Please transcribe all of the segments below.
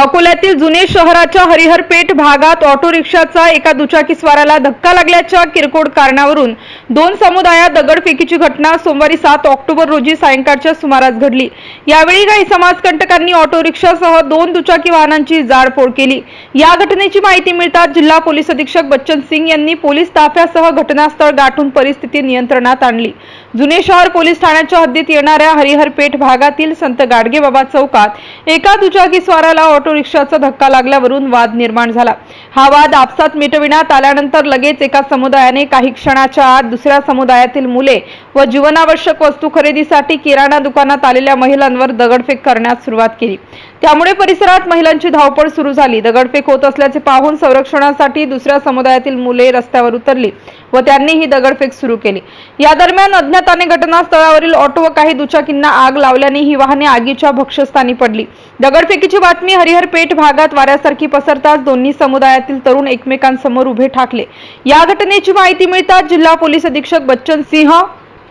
अकोल्यातील जुने शहराच्या हरिहरपेठ भागात ऑटो रिक्षाचा एका दुचाकीस्वाराला धक्का लागल्याच्या किरकोळ कारणावरून दोन समुदायात दगडफेकीची घटना सोमवारी सात ऑक्टोबर रोजी सायंकाळच्या सुमारास घडली. यावेळी काही समाजकंटकांनी ऑटो रिक्षासह दोन दुचाकी वाहनांची जाळपोळ केली. या घटनेची माहिती मिळताच जिल्हा पोलीस अधीक्षक बच्चन सिंग यांनी पोलीस ताफ्यासह घटनास्थळ गाठून परिस्थिती नियंत्रणात आणली. जुने शहर पोलीस ठाण्याच्या हद्दीत येणाऱ्या हरिहरपेठ भागातील संत गाडगेबाबा चौकात एका दुचाकी स्वाराला ऑटो रिक्षाचा धक्का लागल्यावरून वाद निर्माण झाला. हा वाद आपसात मिटविण्यात आल्यानंतर लगेच एका समुदायाने काही क्षणाच्या आत दुसऱ्या समुदायातील मुले व जीवनावश्यक वस्तू खरेदीसाठी किराणा दुकानात आलेल्या महिलांवर दगडफेक करण्यास सुरुवात केली. त्यामुळे परिसरात महिलांची धावपळ सुरू झाली. दगडफेक होत असल्याचे पाहून संरक्षणासाठी दुसऱ्या समुदायातील मुले रस्त्यावर उतरली. व त्यांनी ही दगडफेक सुरू केली. या दरम्यान अज्ञाताने घटनास्थळावरील ऑटो व काही दुचाकींना आग लावल्याने ही वाहने आगीच्या भक्षस्थानी पडली. दगडफेकीची बातमी हरिहर पेठ भागात वाऱ्यासारखी पसरताच दोन्ही समुदायातील तरुण एकमेकांसमोर उभे ठाकले. या घटनेची माहिती मिळताच जिल्हा पोलीस अधीक्षक बच्चन सिंह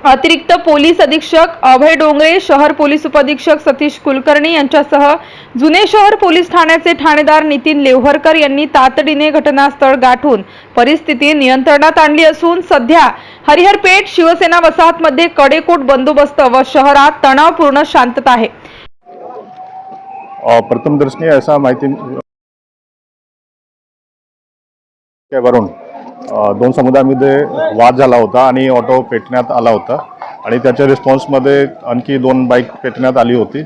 अतिरिक्त पोलीस अधीक्षक अभय डोंगरे शहर पोलीस उपअधीक्षक सतीश कुलकर्णी यांच्यासह जुने शहर पोलीस ठाण्याचे ठाणेदार नितीन लेव्हरकर यांनी तातडीने घटनास्थळ गाठून परिस्थिती नियंत्रणात आणली असून सध्या हरिहरपेठ शिवसेना वसाहतमध्ये कडेकोट बंदोबस्त व शहरात तणावपूर्ण शांतता आहे. प्रथमदर्शनी ऐसा माहिती वरून दोन समुदायामध्ये वाद झाला होता आणि ऑटो पेटण्यात आला होता. आणि त्याच्या रिस्पॉन्समध्ये आणखी दोन बाईक पेटण्यात आली होती.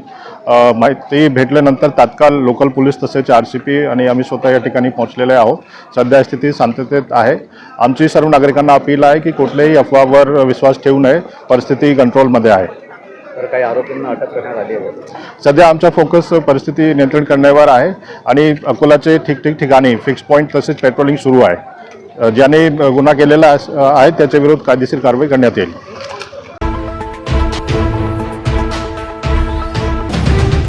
माहिती भेटल्यानंतर तात्काळ लोकल पोलीस तसेच आर सी पी आणि आम्ही स्वतः या ठिकाणी पोहोचलेले आहोत. सध्या स्थिती शांततेत आहे. आमची सर्व नागरिकांना अपील आहे की कुठल्याही अफवावर विश्वास ठेवू नये. परिस्थिती कंट्रोलमध्ये आहे. तर काही आरोपींना अटक करण्यात आली आहे. सध्या आमचा फोकस परिस्थिती नियंत्रण करण्यावर आहे. आणि अकोलाचे ठिकठिक ठिकाणी फिक्स पॉईंट तसेच पेट्रोलिंग सुरू आहे. ज्याने गुन्हा केलेला अस- आहे त्याच्याविरोधात कायदेशीर कारवाई करण्यात येईल.